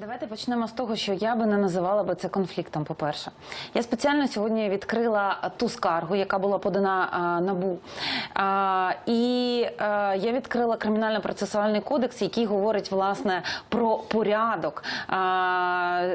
Давайте почнемо з того, що я би не називала би це конфліктом. По перше, я спеціально сьогодні відкрила ту скаргу, яка була подана а, набу, а, і а, я відкрила кримінально-процесуальний кодекс, який говорить власне про порядок а,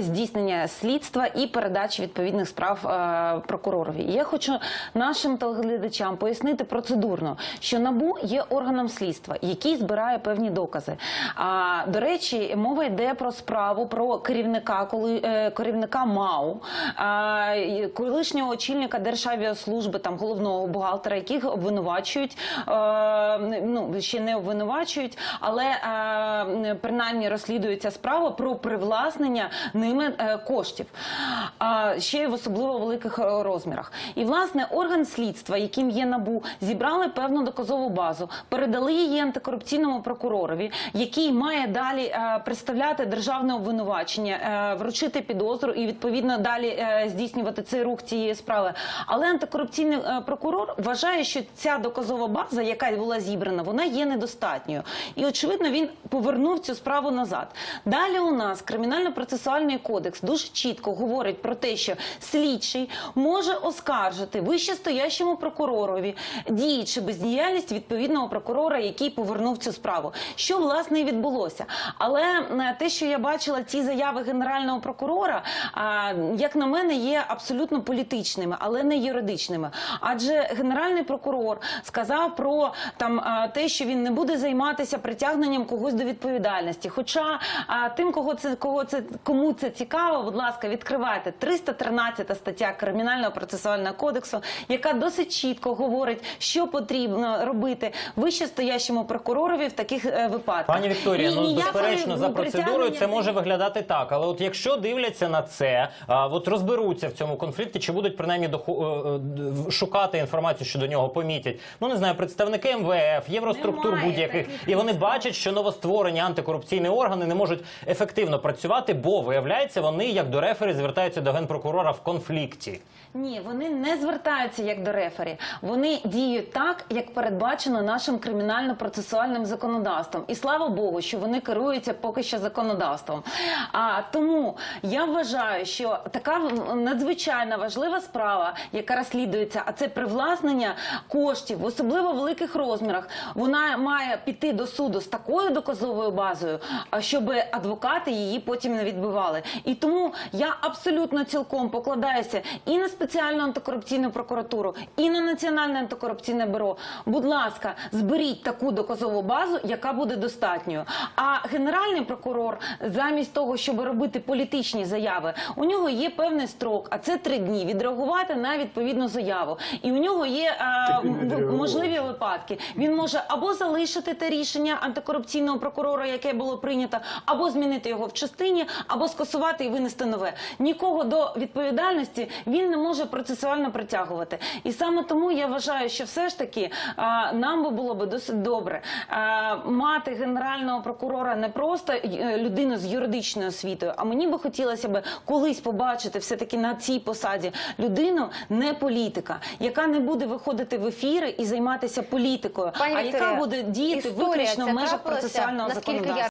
здійснення слідства і передачі відповідних справ а, прокуророві. Я хочу нашим телеглядачам пояснити процедурно, що набу є органом слідства, який збирає певні докази. А до речі, мова йде про справу про керівника, коли е, керівника МАУ, колишнього очільника Державіослужби, там головного бухгалтера, яких обвинувачують, е, ну ще не обвинувачують, але е, принаймні розслідується справа про привласнення ними коштів, ще й в особливо великих розмірах. І власне орган слідства, яким є набу, зібрали певну доказову базу, передали її антикорупційному прокуророві, який має далі представляти державне обвинувачення, е, вручити підозру і відповідно далі е, здійснювати цей рух цієї справи. Але антикорупційний е, прокурор вважає, що ця доказова база, яка була зібрана, вона є недостатньою. І очевидно, він повернув цю справу назад. Далі у нас кримінально-процесуальний кодекс дуже чітко говорить про те, що слідчий може оскаржити вищестоящому прокуророві дії чи бездіяльність відповідного прокурора, який повернув цю справу. Що власне і відбулося. Але те, що я бачила, ці заяви генерального прокурора, а, як на мене, є абсолютно політичними, але не юридичними. Адже генеральний прокурор сказав про там те, що він не буде займатися притягненням когось до відповідальності. Хоча тим, кого це кого це кому це цікаво, будь ласка, відкривайте 313 стаття кримінального процесуального кодексу, яка досить чітко говорить, що потрібно робити вищестоящому прокуророві в таких е, випадках. Пані Вікторія, І ну безперечно, за процедурою це може виглядати так. Але от якщо дивляться на це, а, от розберуться в цьому конфлікті, чи будуть принаймні доху- е, е, шукати інформацію щодо нього, помітять. Ну не знаю, представники МВФ, Євроструктур будь-яких, і вони бачать, що новостворені антикорупційні органи не можуть ефективно працювати, бо виявляється, вони як до рефері звертаються до генпрокурора в конфлікті. Ні, вони не звертаються як до рефері. Вони діють так, як передбачено нашим кримінально-процесуальним законодавством. І слава Богу, що вони керуються поки що законодавством. А тому я вважаю, що така надзвичайно важлива справа, яка розслідується, а це привласнення коштів в особливо великих розмірах. Вона має піти до суду з такою доказовою базою, щоб адвокати її потім не відбивали. І тому я абсолютно цілком покладаюся і на спеціальну антикорупційну прокуратуру, і на національне антикорупційне бюро. Будь ласка, зберіть таку доказову базу, яка буде достатньою. А генеральний прокурор, замість того, щоб робити політичні заяви, у нього є певний строк, а це три дні відреагувати на відповідну заяву. І у нього є відреагував. можливі випадки. Він може або залишити те рішення антикорупційного прокурора, яке було прийнято, або змінити його в частині, або скасувати і винести нове. Нікого до відповідальності він не може процесуально притягувати. І саме тому я вважаю, що все ж таки а, нам би було би досить добре а, мати генерального прокурора не просто е, людину з юридичною освітою, а мені би хотілося б колись побачити все таки на цій посаді людину, не політика, яка не буде виходити в ефіри і займатися політикою, Пані а яка буде діяти виключно в межах процесуального законодавства.